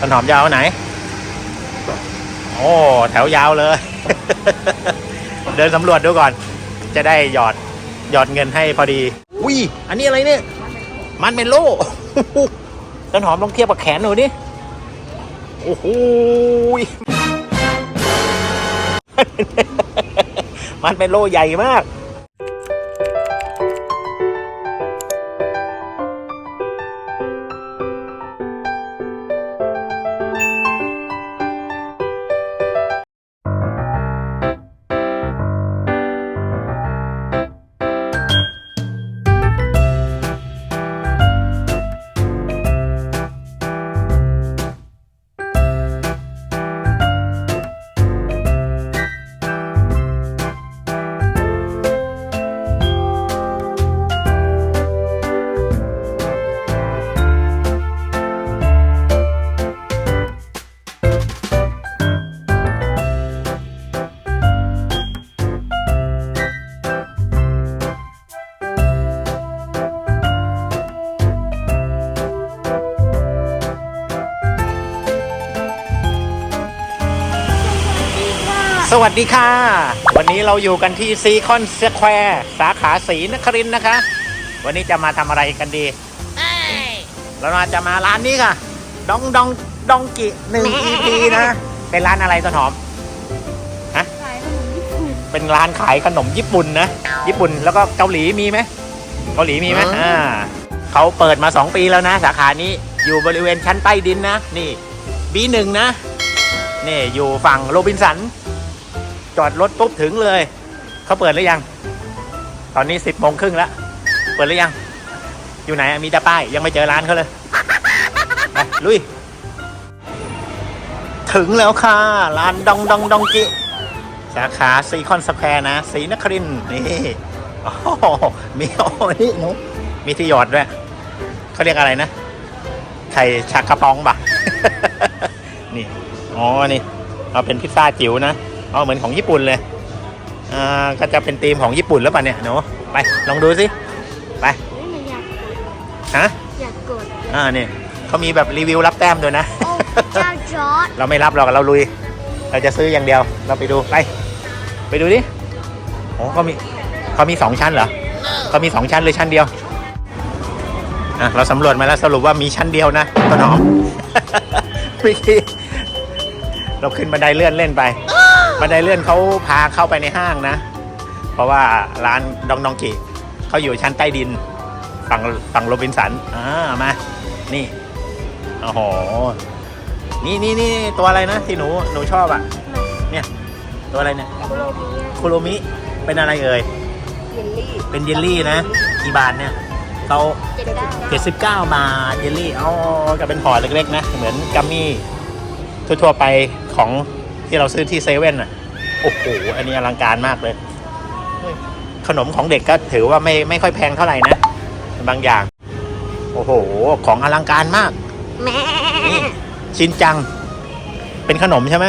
ต้นหอมยาวไหน โอ้แถวยาวเลย เดินสำรวจดูก่อน จะได้หยอดหยอดเงินให้พอดีอุ้ยอันนี้อะไรเนี่ย มันเป็นโล่ต้นหอมลองเทียบกับแขนหนูดิโอ้โหยมันเป็นโล่ใหญ่มาก สวัสดีค่ะ วันนี้เราอยู่กันที่ซีคอนสแควร์สาขาศรีนครินทร์นะคะ วันนี้จะมาทำอะไรกันดี เรามาจะมาร้านนี้ค่ะ ดองดองดองกิหนึ่ง EP นะ เป็นร้านอะไรต้นหอมฮะเป็นร้านขายขนมญี่ปุ่นนะ ญี่ปุ่นแล้วก็เกาหลีมีไหมเกาหลีมีไหมอ่าเขาเปิดมา 2 ปีแล้วนะ สาขานี้อยู่บริเวณชั้นใต้ดินนะ นี่ B1 นะ นี่อยู่ฝั่งโรบินสัน จอดรถปุ๊บถึงเลย เขาเปิดหรือยัง ตอนนี้สิบโมงครึ่งแล้ว เปิดหรือยัง อยู่ไหนมีแต่ป้ายยังไม่เจอร้านเขาเลยไปลุย ถึงแล้วค่ะ ร้านดองดองดองกิ สาขาซีคอนสแควร์นะศรีนครินทร์นี่โอ้โหมีโอ้นี่หนูมีที่หยอดด้วยเขาเรียกอะไรนะไข่ชักกระปองปะ นี่ อ๋อ นี่ เอาเป็นพิซซ่าจิ๋วนะ เอาเหมือนของญี่ปุ่นเลยอ่าก็จะเป็นธีมของญี่ปุ่นแล้วป่ะเนี่ยหนูไปลองดูสิไปเฮ้ยมันอยากฮะอยากกดอ่านี่เขามีแบบรีวิวรับแต้มด้วยนะ โอ้เจ้าจอร์ดเราไม่รับเราเราลุย เราจะซื้ออย่างเดียวเราไปดูไป ไปดูดิโอ้เขามีเขามีสองชั้นเหรอเขามีสองชั้นหรือชั้นเดียวอะเราสำรวจมาแล้วสรุปว่ามีชั้นเดียวนะต้นหอม เมื่อกี้เราขึ้นบันไดเลื่อนเล่นไป บันไดเลื่อนเขาพาเข้าไปในห้างนะ เพราะว่าร้านดองดองกิเขาอยู่ชั้นใต้ดิน ฝั่งฝั่งโรบินสันอ่ามา นี่โอ้โหนี่นี่นี่ตัวอะไรนะที่หนูหนูชอบอะ เนี่ย ตัวอะไรเนี่ยโคโลมีคุโรมิเป็นอะไรเอ่ยเยลลี่เป็นเยลลี่นะกี่บาทเนี่ยเขาเจ็ดเก้าเจ็ดสิบเก้าบาทเยลลี่อ๋อก็เป็นห่อเล็กๆนะ เหมือนกัมมี่ทั่วๆไปของ ที่เราซื้อที่เซเว่นอะ โอ้โห อันนี้อลังการมากเลย ขนมของเด็กก็ถือว่าไม่ไม่ค่อยแพงเท่าไหร่นะ บางอย่าง โอ้โห ของอลังการมากแม่นี่ชินจัง เป็นขนมใช่ไหม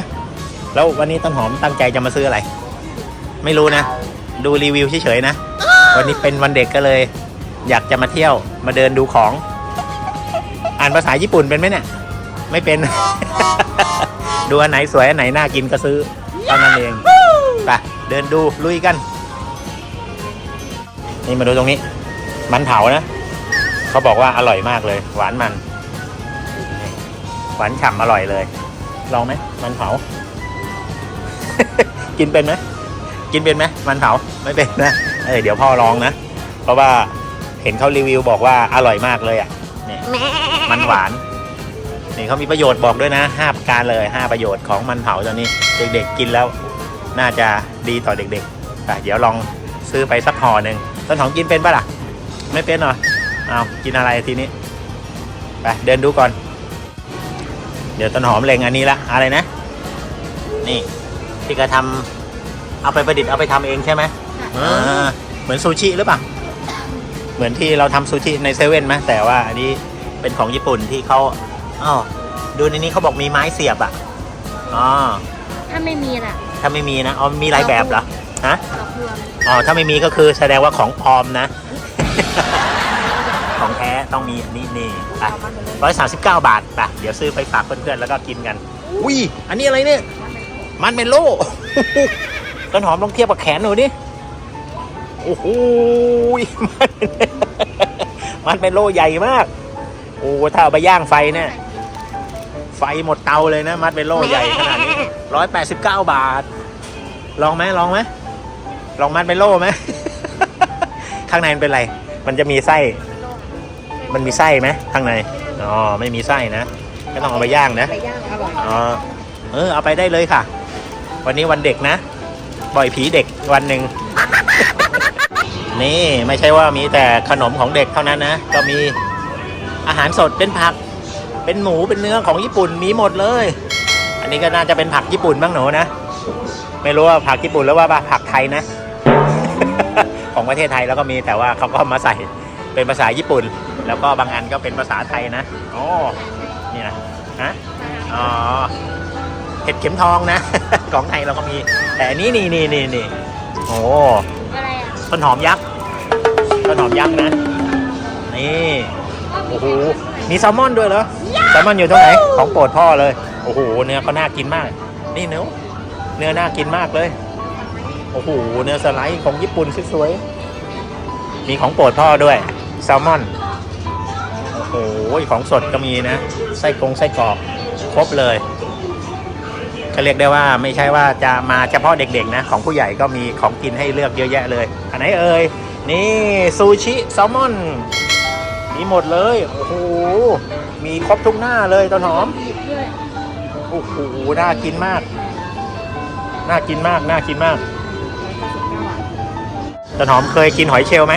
แล้ววันนี้ต้นหอมตั้งใจจะมาซื้ออะไร ไม่รู้นะ ดูรีวิวเฉยๆนะ วันนี้เป็นวันเด็กก็เลย อยากจะมาเที่ยว มาเดินดูของ อ่านภาษาญี่ปุ่นเป็นไหมเนี่ย ไม่เป็น ดูอันไหนสวยอันไหนน่ากินก็ซื้อเท่านั้นเองไปเดินดูลุยกัน นี่มาดูตรงนี้ มันเผานะเขาบอกว่าอร่อยมากเลย หวานมัน หวานฉ่ำอร่อยเลย ลองไหมมันเผา กินเป็นไหมกินเป็นไหมมันเผาไม่เป็นนะเออเดี๋ยวพ่อลองนะเพราะว่าเห็นเขารีวิวบอกว่าอร่อยมากเลยอะเนี่ยแม่มันหวาน นี่เขามีประโยชน์บอกด้วยนะห้าประการเลยห้าประโยชน์ของมันเผาตัวนี้ เด็กๆกินแล้วน่าจะดีต่อเด็กๆแต่เดี๋ยวลองซื้อไปสักห่อหนึ่งต้นหอมกินเป็นปะล่ะ ไม่เป็นเหรอเอากินอะไรทีนี้ไปเดินดูก่อน เดี๋ยวต้นหอมเล็งอันนี้ละอะไรนะ นี่ที่กระทำเอาไปประดิษฐ์เอาไปทำเองใช่ไหมอ่าเหมือนซูชิหรือเปล่าเหมือนที่เราทำซูชิในเซเว่นไหมแต่ว่าอันนี้เป็นของญี่ปุ่นที่เขาอ๋อ ดูในนี้เขาบอกมีไม้เสียบอะอ๋อถ้าไม่มีล่ะถ้าไม่มีนะอ๋อมีหลายแบบเหรอฮะหลอกลวงอ๋อถ้าไม่มีก็คือแสดงว่าของปลอมนะ ของแท้ต้องมีนี่นี่ไปร้อยสามสิบเก้าบาทไปเดี๋ยวซื้อไปฝากเพื่อนๆแล้วก็กินกันอุ้ยอันนี้อะไรเนี่ย มันเป็นโล่ต้นหอมลองเทียบกับแขนหนูดิโอ้โหมันมันเป็นโล่ใหญ่มาก โอ้ถ้าเอาไปย่างไฟเนี่ย ไฟหมดเตาเลยนะ มัดเป็นโล่ใหญ่ขนาดนี้ร้อยแปดสิบเก้าบาท ลองไหมลองไหมลองมัดเป็นโล่ไหม ข้างในมันเป็นอะไร มันจะมีไส้ มันมีไส้ไหมข้างใน อ๋อ ไม่มีไส้นะก็ต้องเอาไปย่างนะ ไปย่างอร่อยอ๋อ เออ เอาไปได้เลยค่ะ วันนี้วันเด็กนะ ปล่อยผีเด็กวันหนึ่ง นี่ไม่ใช่ว่ามีแต่ขนมของเด็กเท่านั้นนะ ก็มีอาหารสดเป็นผัก เป็นหมูเป็นเนื้อของญี่ปุ่นมีหมดเลย อันนี้ก็น่าจะเป็นผักญี่ปุ่นบ้างหนูนะ ไม่รู้ว่าผักญี่ปุ่นหรือว่าผักไทยนะ ของประเทศไทยแล้วก็มีแต่ว่าเขาก็มาใส่เป็นภาษาญี่ปุ่น แล้วก็บางอันก็เป็นภาษาไทยนะอ๋อนี่นะฮะอ๋อเห็ดเข็มทองนะ ของไทยเราก็มี แต่อันนี้นี่นี่นี่นี่โอ้อะไรอะต้นหอมยักษ์ต้นหอมยักษ์นะ นี่ โอ้โห มีแซลมอนด้วยเหรอ แซลมอนอยู่ตรงไหน ของโปรดพ่อเลย โอ้โห เนื้อเขาน่ากินมาก นี่เนื้อเนื้อน่ากินมากเลย โอ้โห เนื้อสไลด์ของญี่ปุ่นสวยๆ มีของโปรดพ่อด้วย แซลมอน โอ้โห ของสดก็มีนะ ไส้กรงไส้กรอก ครบเลยก็เรียกได้ว่าไม่ใช่ว่าจะมาเฉพาะเด็กๆนะ ของผู้ใหญ่ก็มีของกินให้เลือกเยอะแยะเลย อันไหนเอ่ย นี่ซูชิแซลมอน มีหมดเลย โอ้โห มีครบทุกหน้าเลยต้นหอมหยิบด้วยโอ้โหน่ากินมาก น่ากินมาก น่ากินมากต้นหอมเคยกินหอยเชลล์ไหม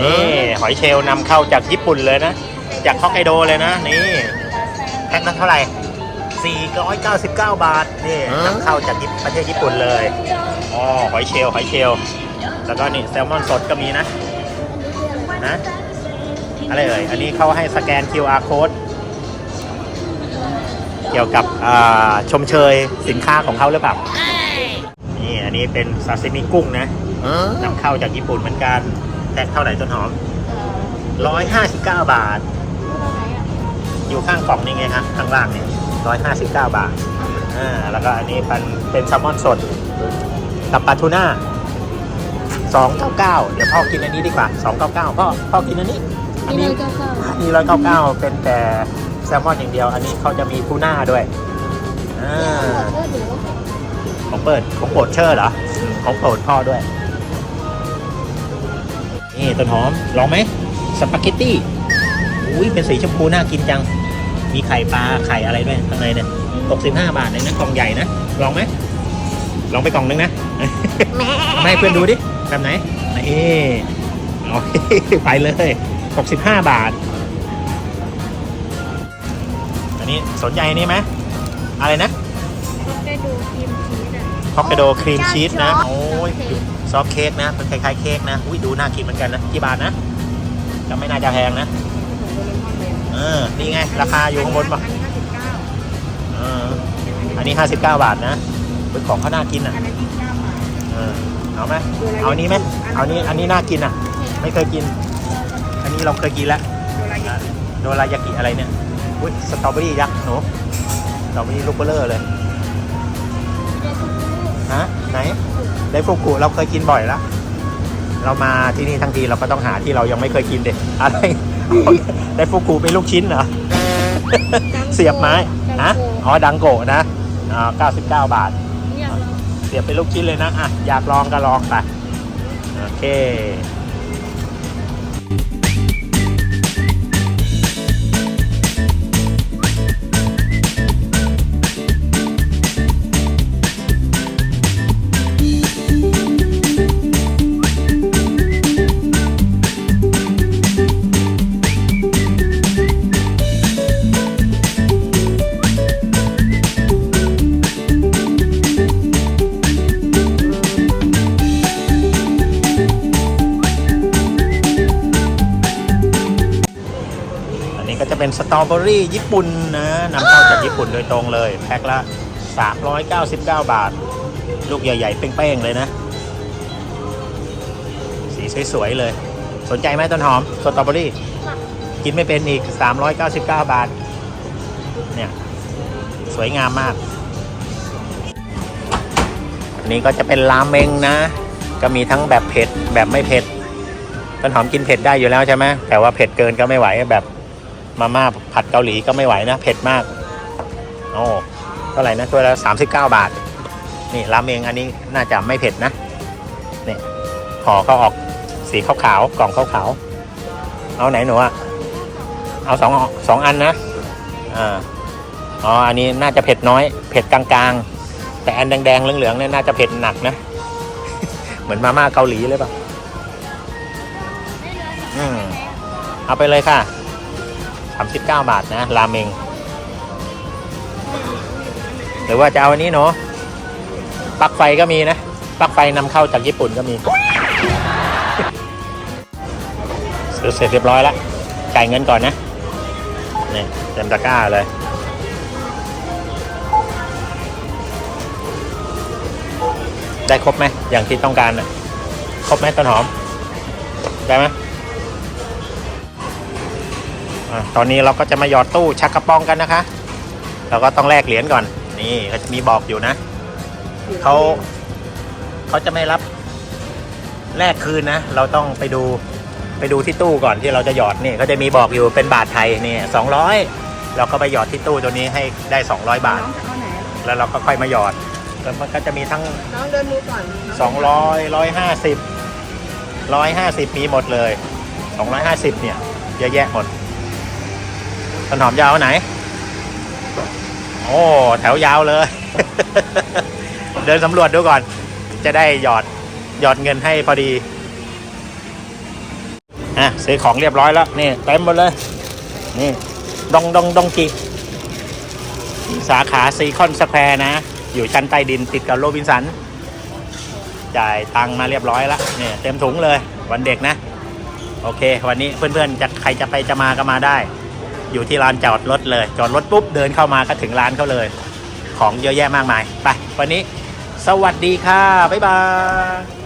นี่ หอยเชลล์นำเข้าจากญี่ปุ่นเลยนะ จากฮอกไกโดเลยนะ นี่แพ็คละเท่าไหร่ 499 บาท นี่นำเข้าจากญี่ประเทศญี่ปุ่นเลยอ๋อหอยเชลล์หอยเชลล์แล้วก็นี่แซลมอนสดก็มีนะ นะ อะไรเอ่ย อันนี้เขาให้สแกน QR code เกี่ยวกับอ่าชมเชยสินค้าของเขาหรือเปล่า นี่อันนี้เป็นซาซิมิกุ้งนะนำเข้าจากญี่ปุ่นเหมือนกันแพ็คเท่าไหร่ต้นหอม159บาท อยู่ข้างกล่องนี่ไงฮะข้างล่างเนี่ย159บาทอ่าแล้วก็อันนี้เป็นเป็นแซลมอนสดกับปลาทูน่า299เดี๋ยวพ่อกินอันนี้ดีกว่า299พ่อพ่อกินอันนี้ อันนี่นี้เลยก็เข้าอันนี้ร้อยเก้าเก้าเป็นแต่แซลมอนอย่างเดียว อันนี้เขาจะมีทูน่าด้วยอ่าของเปิดของโปรดเชอร์เหรออืมของโปรดพ่อด้วย นี่ต้นหอมลองไหมสปาเกตตี้อุ้ยเป็นสีชมพูน่ากินจัง มีไข่ปลาไข่อะไรด้วยข้างในเนี่ยตกสิบห้าบาทเลยนะกล่องใหญ่นะลองไหมลองไปกล่องนึงนะเอามาให้เพื่อนดูดิแบบไหนนี่เอาไปเลย 65 บาท อันนี้สนใจอันนี้ไหมอะไรนะก็ดูทีมชีสอะฮอกไกโดครีมชีสนะ โอ้โอ้ยโอเคซอฟต์เค้กนะเป็นคล้ายๆเค้กนะ อุ้ยดูน่ากินเหมือนกันนะกี่บาทนะก็ไม่น่าจะแพงนะ เออ นี่ไง ราคาอยู่ข้างบนป่ะอันนี้ห้าสิบเก้าเอออันนี้ 59 บาทนะเป็นของเขาน่ากินอะอันนั้นยี่สิบเก้าบาทเออเอาไหมเอาอันนี้ไหมเอานี้อันนี้น่ากินอะ ไม่เคยกินอั นนี้เราเคยกินแล้วโดรายากิอะไรเนี่ยอุ้ยสตรอเบอรี่ยักษ์หนูสตรอเบอรี่ลูกเบลเลอร์เลยฮะไหนไดฟูกุเราเคยกินบ่อยแล้วเรามาที่นี่ทั้งทีเราก็ต้องหาที่เรายังไม่เคยกินเด็อะไรไดฟูกุเป็นลูกชิ้นเหรอเสียบไม้ฮะอ๋อดังโกะนะอ่า99 บาทเนี่ยเสียบเป็นลูกชิ้นเลยนะอะอยากลองก็ลองไปโอเค นี้ก็จะเป็นสตรอเบอรี่ญี่ปุ่นนะนำเข้าจากญี่ปุ่นโดยตรงเลย แพ็คละ 399 บาท ลูกใหญ่ ๆ เป้งๆ เลยนะ สีสวย ๆ เลย สนใจไหมต้นหอมสตรอเบอรี่ กินไม่เป็นอีก 399 บาท เนี่ย สวยงามมาก อันนี้ก็จะเป็นรามเมงนะ ก็มีทั้งแบบเผ็ดแบบไม่เผ็ดต้นหอมกินเผ็ดได้อยู่แล้วใช่ไหมแต่ว่าเผ็ดเกินก็ไม่ไหวแบบ มาม่าผัดเกาหลีก็ไม่ไหวนะ เผ็ดมากโอ้เท่าไหร่นะถ้วยละ39 บาท นี่รามเมงอันนี้น่าจะไม่เผ็ดนะนี่ห่อก็ออกสีขาวๆกล่องขาวๆเอาไหนหนูอะเอาสองสองอันนะอ่าอ๋ออันนี้น่าจะเผ็ดน้อย เผ็ดกลางๆ แต่อันแดงๆเหลืองๆเนี่ยน่าจะเผ็ดหนักนะ เหมือนมาม่าเกาหลีเลยเปล่ะอืมเอาไปเลยค่ะ 39 บาทนะราเมง หรือว่าจะเอาอันนี้เนาะปลั๊กไฟก็มีนะปลั๊กไฟนำเข้าจากญี่ปุ่นก็มีซื้อเสร็จเรียบร้อยแล้วจ่ายเงินก่อนนะนี่เต็มตะกร้าเลยได้ครบไหมอย่างที่ต้องการนะครบไหมต้นหอม ได้ไหม ตอนนี้เราก็จะมาหยอดตู้ชักกระป๋องกันนะคะ เราก็ต้องแลกเหรียญก่อน นี่เขาจะมีบอกอยู่นะเขาเขาจะไม่รับแลกคืนนะ เราต้องไปดูไปดูที่ตู้ก่อนที่เราจะหยอดนี่เขาจะมีบอกอยู่เป็นบาทไทยนี่สองร้อยเราก็ไปหยอดที่ตู้ตัวนี้ให้ได้ 200 บาทน้องจะเอาไหนแล้วเราก็ค่อยมาหยอดแล้วมันก็จะมีทั้งน้องเดินดูก่อนสองร้อยร้อยห้าสิบร้อยห้าสิบมีหมดเลยสองร้อยห้าสิบเนี่ยเยอะแยะหมด ต้นหอมยาวไหน โอ้ แถวยาวเลย เดินสำรวจดูก่อน จะได้หยอดหยอดเงินให้พอดี อะซื้อของเรียบร้อยแล้ว นี่เต็มหมดเลย นี่ดองดองดองจีสาขาซีคอนสแควร์นะ อยู่ชั้นใต้ดินติดกับโรบินสัน จ่ายตังค์มาเรียบร้อยแล้วเนี่ยเต็มถุงเลย วันเด็กนะ โอเค วันนี้เพื่อนๆจะใครจะไปจะมาก็มาได้ อยู่ที่ลานจอดรถเลย จอดรถปุ๊บเดินเข้ามาก็ถึงร้านเขาเลย ของเยอะแยะมากมาย ไป วันนี้ สวัสดีค่ะ บ๊ายบาย